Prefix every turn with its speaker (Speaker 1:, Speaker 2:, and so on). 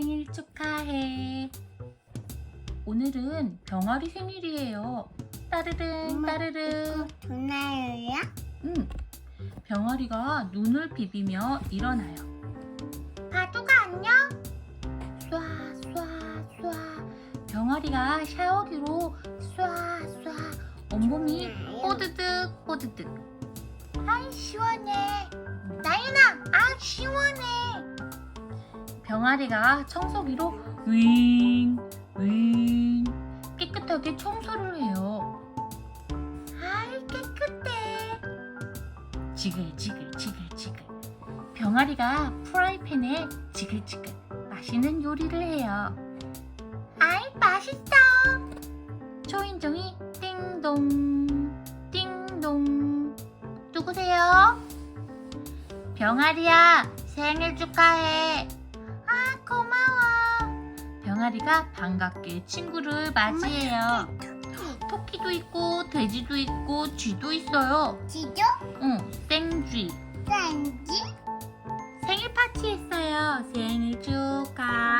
Speaker 1: 생일 축하해. 오늘은 병아리 생일이에요. 따르릉 따르릉.
Speaker 2: 전화요야?
Speaker 1: 응. 병아리가 눈을 비비며 일어나요.
Speaker 2: 바둑아 안녕?
Speaker 1: 쏴, 쏴, 쏴. 병아리가 샤워기로 쏴, 쏴. 온몸이 뽀드득, 뽀드득.
Speaker 2: 아이 시원해. 나윤아, 아 시원해.
Speaker 1: 병아리가 청소기로 윙, 윙. 깨끗하게 청소를 해요.
Speaker 2: 아이 깨끗해.
Speaker 1: 지글지글, 지글지글. 병아리가 프라이팬에 지글지글 맛있는 요리를 해요.
Speaker 2: 아이 맛있어.
Speaker 1: 초인종이 띵동, 띵동. 누구세요? 병아리야, 생일 축하해. 병아리가 반갑게 친구를 맞이해요. 토끼도 있고, 돼지도 있고, 쥐도 있어요.
Speaker 2: 지조?
Speaker 1: 응, 생쥐.
Speaker 2: 짠지?
Speaker 1: 생일 파티 했어요. 생일 축하합니다.